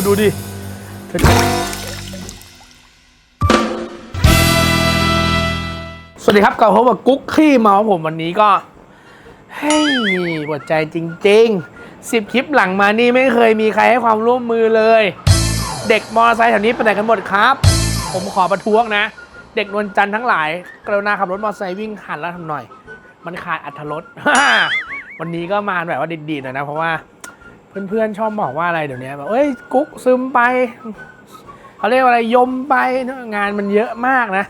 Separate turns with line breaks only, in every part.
คุณดูดิสวัสดีครับกับผมว่ากุ๊กขี้เมาผมวันนี้ก็เฮ้ยปวดใจจริงๆสิบคลิปหลังมานี่ไม่เคยมีใครให้ความร่วมมือเลย เด็กมอเตอร์ไซค์แถวนี้ไปไหนกันหมดครับ ผมขอประท้วงนะ เด็กนวลจันทร์ทั้งหลาย กรุณาขับรถมอเตอร์ไซค์วิ่งหันแล้วทำหน่อย มันขาดอัตรสวันนี้ก็มาแบบว่าดีๆหน่อยนะ เพราะว่า เพื่อนๆชอบบอกว่าอะไรเดี๋ยวนี้แบบเอ้ยกุ๊กซึมไปเขาเรียกว่าอะไรยมไปงานมันเยอะมากนะ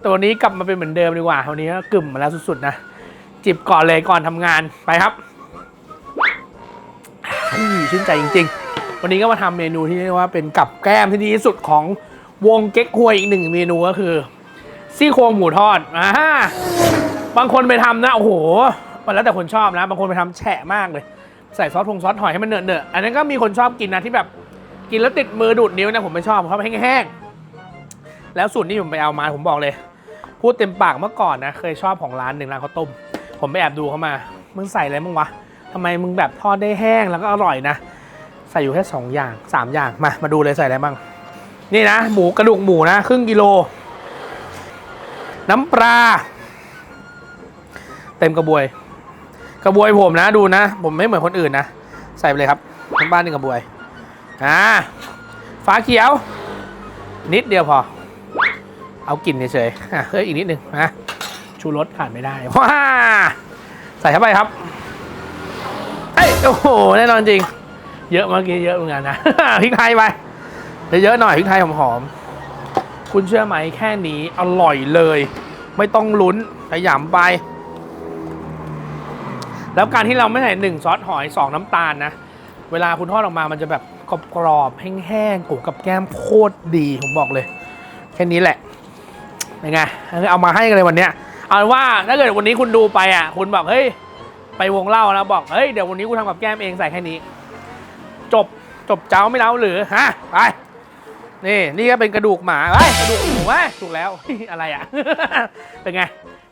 แต่วันนี้กลับมาเป็นเหมือนเดิมดีกว่าวันนี้กึ่มมาแล้วสุดๆนะจิบก่อนเลยก่อนทำงานไปครับชื่นใจจริง ๆ วันนี้ก็มาทำเมนูที่เรียกว่าเป็นกับแก้มที่ดีที่สุดของวงเก๊กฮวยอีกหนึ่งเมนูก็คือซี่โครงหมูทอดอ่าบางคนไปทำนะโอ้โหมันแล้วแต่คนชอบนะ บางคนไปทำแฉะมากเลย ใส่ซอสพงซอสหอยให้มันเนอะเนอะอันนั้นก็มีคนชอบกินนะที่แบบกินแล้วติดมือดูดนิ้วนะผมไม่ชอบผมชอบแห้งๆแล้วสูตรนี้ผมไปเอามาผมบอกเลย พูดเต็มปากเมื่อก่อนนะเคยชอบของร้านหนึ่งร้านข้าวต้ม ผมไปแอบดูเขามามึงใส่อะไรบ้งวะทำไมมึงแบบทอดได้แห้งแล้วก็อร่อยนะ ใส่อยู่แค่สองอย่างสามอย่างมามาดูเลยใส่อะไรบ้างนี่นะ หมูกระดูกหมูนะ ครึ่งกิโล น้ำปลาเต็มกระบวย กระบวยผมนะดูนะ ผมไม่เหมือนคนอื่นนะ ใส่ไปเลยครับน้ำบ้านหนึ่งกระบวยอ่าฟ้าเขียว นิดเดียวพอ เอากลิ่นเฉยๆอะเฮ้ยอีกนิดหนึ่งนะชูรสขาดไม่ได้ว้าใส่เข้าไปครับเอ้ยโอ้โหแน่นอนจริง เยอะเมื่อกี้เยอะเหมือนกันนะพริกไทยไปเยอะหน่อยพริกไทยหอมๆคุณเชื่อไหมแค่นี้อร่อยเลย ไม่ต้องลุ้นขยำไป แล้วการที่เราไม่ใส่หนึ่งซอสหอยสองน้ำตาลนะ เวลาคุณทอดออกมามันจะแบบกรอบๆแห้งๆกูกับแก้มโคตรดีผมบอกเลย แค่นี้แหละเป็นไงเอามาให้กันเลยวันเนี้ยเอาว่าถ้าเกิดวันนี้คุณดูไปอะ คุณบอกเฮ้ยไปวงเล่าแล้วบอกเฮ้ยเดี๋ยววันนี้กูทำกับแก้มเองใส่แค่นี้ จบจบเจ้าไม่เล่าหรือฮะไปนี่นี่ก็เป็นกระดูกหมาไอ้ยกระดูกหมูไว้ยถูกแล้วอะไรอะเป็นไง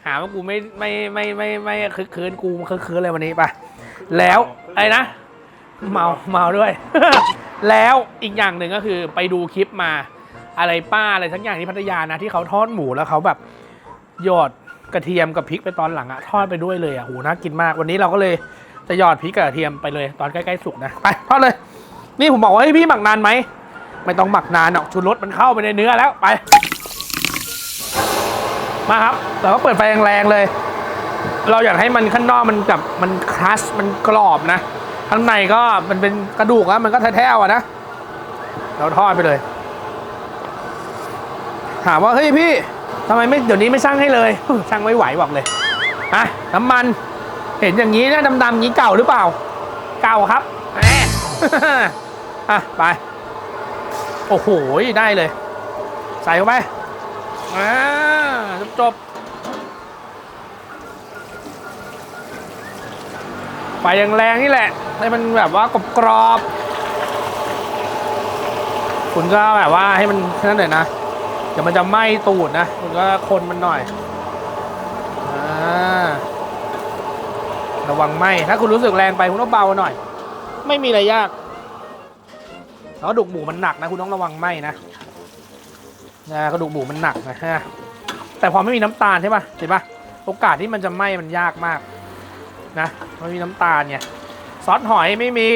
หาว่ากูไม่ไม่ไม่ไม่ไม่คึกคืนกูคึกคืนเลยวันนี้ไปแล้วไอะไรนะ เมาเมาด้วย แล้วอีกอย่างหนึ่งก็คือไปดูคลิปมาอะไรป้าอะไรทั้งอย่างที่พัทยานะที่เขาทอดหมูแล้วเขาแบบหยอดกระเทียมกับพริกไปตอนหลังอะทอดไปด้วยเลยอะโหน่ากินมาก วันนี้เราก็เลยจะหยอดพริกกับกระเทียมไปเลยตอนใกล้ๆสุกนะไปทอดเลย นี่ผมบอกว่าให้ยพี่หมักนานไหมไม่ต้องหมักนานหรอกชูรสมันเข้าไปในเนื้อแล้วไป มาครับเราก็เปิดไฟแรงๆเลย เราอยากให้มันข้างนอกมันกับมันครัชมันกรอบนะข้างในก็มันเป็นกระดูกอะมันก็แท้ๆอะนะเราทอดไปเลย ถามว่าเฮ้ยพี่ทำไมไม่เดี๋ยวนี้ไม่ช่างให้เลยช่างไม่ไหวบอกเลยอะน้ำมันเห็นอย่างนี้นะดำๆอย่างนี้เก่าหรือเปล่า เก่าครับแหมอะไป โอ้โห ได้เลย ใส่เข้าไปอ่า จบจบไฟแรงนี่แหละ ให้มันแบบว่ากรอบๆคุณก็แบบว่าให้มันแค่นั้นหน่อยนะ เดี๋ยวมันจะไหม้ตูดนะ คุณก็คนมันหน่อยอระวังไหม้ถ้าคุณรู้สึกแรงไปคุณต้องเบาหน่อย ไม่มีอะไรยากแล้วกระดูกหมูมันหนักนะ คุณต้องระวังไหม้นะนะกระดูกหมูมันหนักนะฮะ แต่พอไม่มีน้ำตาลใช่ปะเห็นปะโอกาสที่มันจะไหม้มันยากมากนะไม่มีน้ำตาลเนี่ยซอสหอยไม่มี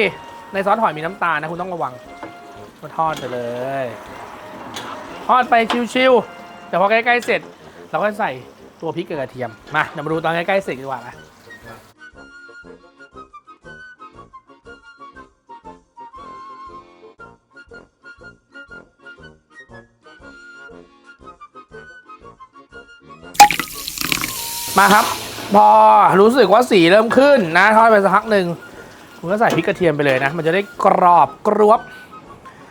ในซอสหอยมีน้ำตาลนะคุณต้องระวังก็ทอดไปเลยทอดไปชิวๆแต่พอใกล้ๆเสร็จ เราก็ใส่ตัวพริกกับกระเทียมมาเดี๋ยวมาดูตอนใกล้ๆเสร็จดีกว่านะ มาครับ พอรู้สึกว่าสีเริ่มขึ้นนะทอดไปสักพักหนึ่งคุณก็ใส่พริกกระเทียมไปเลยนะ มันจะได้กรอบกรวบ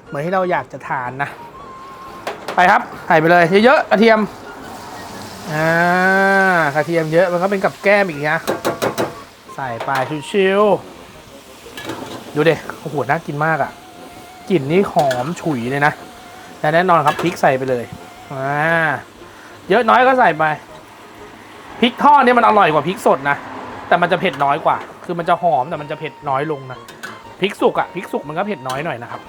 เหมือนที่เราอยากจะทานนะ ไปครับใส่ไปเลยเยอะๆกระเทียมอ่ากระเทียมเยอะมันก็เป็นกับแก้มอีกนะใส่ไปชิวๆดูเด็โอ้โหน่ากินมากอะ่ะกลิ่นนี่หอมฉุยเลยนะแต่แน่นอนครับพริกใส่ไปเลยอ่าเยอะน้อยก็ใส่ไป พริกทอดเนี่ยมันอร่อยกว่าพริกสดนะ แต่มันจะเผ็ดน้อยกว่า คือมันจะหอมแต่มันจะเผ็ดน้อยลงนะพริกสุกอะพริกสุกมันก็เผ็ดน้อยหน่อยนะครับ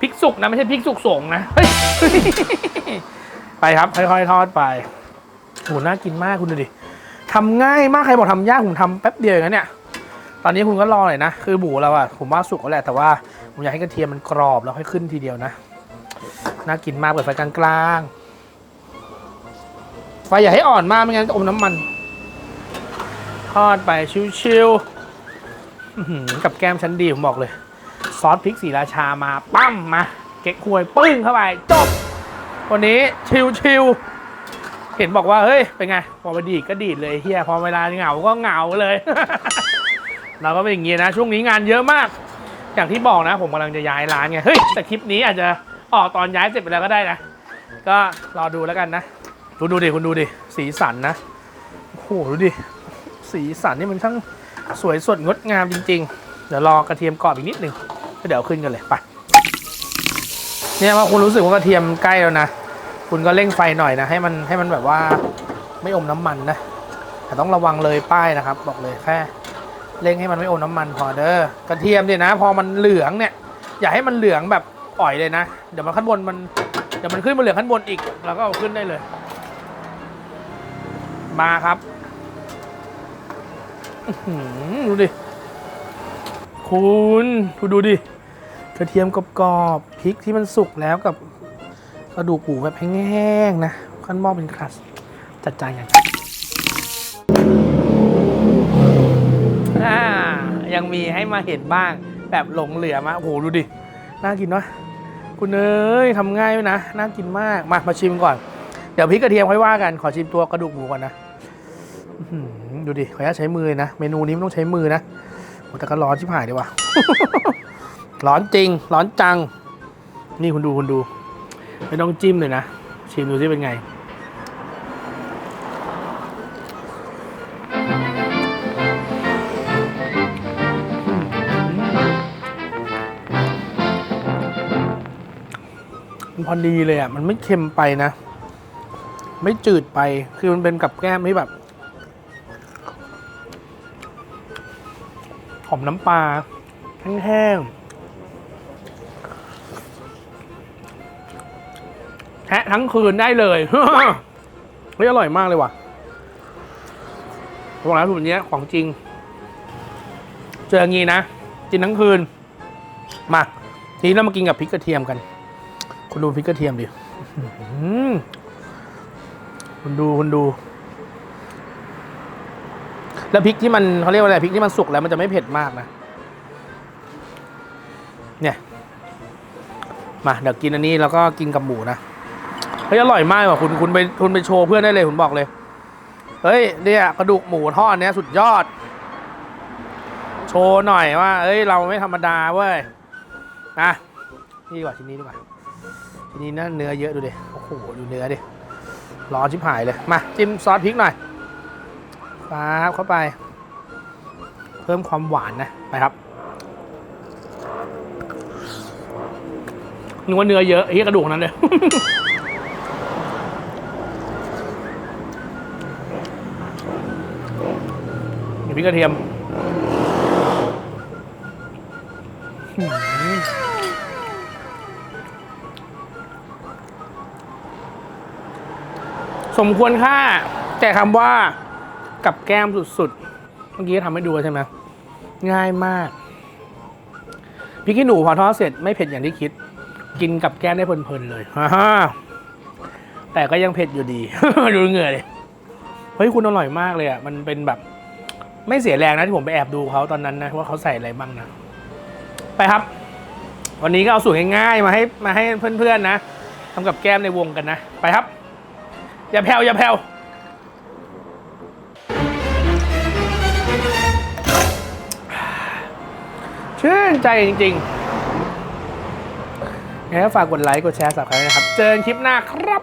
พริกสุกนะไม่ใช่พริกสุกสงนะไปครับค่อยๆทอดไปโหน่ากินมากคุณดูดิทำง่ายมากใครบอกทำยากผมทำแป๊บเดียวอย่างนั้นเนี่ยตอนนี้คุณก็รอหน่อยนะคือหมูเราอะผมว่าสุกแล้วแหละแต่ว่าผมอยากให้กระเทียมมันกรอบแล้วค่อยขึ้นทีเดียวนะน่ากินมากเปิดไฟกลางๆ ไฟอย่าให้อ่อนมากไม่งั้นจะอมน้ำมัน ทอดไปชิวๆกับแก้มชั้นดีผมบอกเลย ซอสพริกสีราชามาปั้มมา เก๊กฮวยปึ้งเข้าไป จบ วันนี้ชิวๆเห็นบอกว่า เฮ้ย เป็นไง พอไปดีดก็ดีดเลยเฮียพอเวลาเหงาก็เหงาเลย เราก็เป็นอย่างงี้นะ ช่วงนี้งานเยอะมาก อย่างที่บอกนะ ผมกำลังจะย้ายร้านไงเฮ้ยแต่คลิปนี้อาจจะออกตอนย้ายเสร็จไปแล้วก็ได้นะก็รอดูแล้วกันนะ ดูดูดิคุณดูดิสีสันนะโอ้โหดูดิสีสันนี่มันช่างสวยสดงดงามจริง ๆ เดี๋ยวรอกระเทียมกรอบอีกนิดหนึ่งก็เดี๋ยวขึ้นกันเลยไปเนี่ยพอคุณรู้สึกว่ากระเทียมใกล้แล้วนะคุณก็เร่งไฟหน่อยนะให้มันให้มันแบบว่าไม่อมน้ำมันนะแต่ต้องระวังเลยป้ายนะครับ บอกเลยแค่เร่งให้มันไม่อมน้ำมันพอเด้อกระเทียมเนี่ยนะ พอมันเหลืองเนี่ย อย่าให้มันเหลืองแบบอ่อยเลยนะ เดี๋ยวมันขั้นบนมันเดี๋ยวมันขึ้นมาเหลืองขั้นบนอีกเราก็เอาขึ้นได้เลย มาครับดูดิ คุณคุณดูดิ กระเทียมกรอบๆพริกที่มันสุกแล้วกับกระดูกหมูแบบแห้งๆนะขั้นหม้อเป็นครัสจัดจานกันอ่ายังมีให้มาเห็นบ้างแบบหลงเหลือมาโอ้โหดูดิ น่ากินเนาะคุณเอ้ยทำง่ายไหมนะ น่ากินมาก มามาชิมก่อน เดี๋ยวพริกกระเทียมค่อยว่ากัน ขอชิมตัวกระดูกหมูก่อนนะ ดูดิขออนุญาตใช้มือเลยนะ เมนูนี้ไม่ต้องใช้มือนะแต่ก็ร้อนชิบหายดีว่ะ ร้อนจริง ร้อนจัง นี่คุณดูคุณดู ไม่ต้องจิ้มเลยนะ ชิมดูซิเป็นไง มันพอดีเลยอะ มันไม่เค็มไปนะ ไม่จืดไป คือมันเป็นกับแก้มที่แบบ หอมน้ำปลาแห้งแทะทั้งคืนได้เลยเฮ้ยอร่อยมากเลยว่ะบอกแล้วสูตรนี้ของจริง เจออย่างงี้นะกินทั้งคืน มา ทีนี้เรามากินกับพริกกระเทียมกัน คุณดูพริกกระเทียมดิคุณดูคุณดู แล้วพริกที่มันเขาเรียกว่าอะไรพริกที่มันสุกแล้วมันจะไม่เผ็ดมากนะ เนี่ยมาเดี๋ยวกินอันนี้แล้วก็กินกับหมูนะเฮ้ยอร่อยมากว่ะคุณคุณไปคุณไปโชว์เพื่อนได้เลยผมบอกเลยเฮ้ยเนี่ยกระดูกหมูทอดเนี้ยสุดยอด โชว์หน่อยว่า เอ้ยเราไม่ธรรมดาเว้ยนะนี่ดีกว่าชิ้นนี้ดีกว่าชิ้นนี้น่าเนื้อเยอะดูดิโอ้โหดูเนื้อดิร้อนชิบหายเลยมาจิ้มซอสพริกหน่อย ป๊าเข้าไป เพิ่มความหวานนะไปครับนึกว่าเนื้อเยอะเหี้ยกระดูกนั้นเลยมีพริกกระเทียมสมควรค่า แต่คำว่า กับแก้มสุดๆ เมื่อกี้ทำให้ดูใช่ไหมง่ายมากพริกขี้หนูพอทอดเสร็จไม่เผ็ดอย่างที่คิด กินกับแก้มได้เพลินๆเลยฮ่าาแต่ก็ยังเผ็ดอยู่ดี ดูเหงื่อเลยเฮ้ยคุณอร่อยมากเลยอะมันเป็นแบบ ไม่เสียแรงนะที่ผมไปแอบดูเขาตอนนั้นนะว่าเขาใส่อะไรบ้างนะไปครับ วันนี้ก็เอาสูตรง่ายๆมาให้มาให้เพื่อนๆนะทำกับแก้มในวงกันนะ ไปครับ อย่าแผ่วอย่าแผ่ว ชื่นใจจริงๆงั้นฝากกดไลค์ กดแชร์สับใครนะครับ เจอกันคลิปหน้าครับ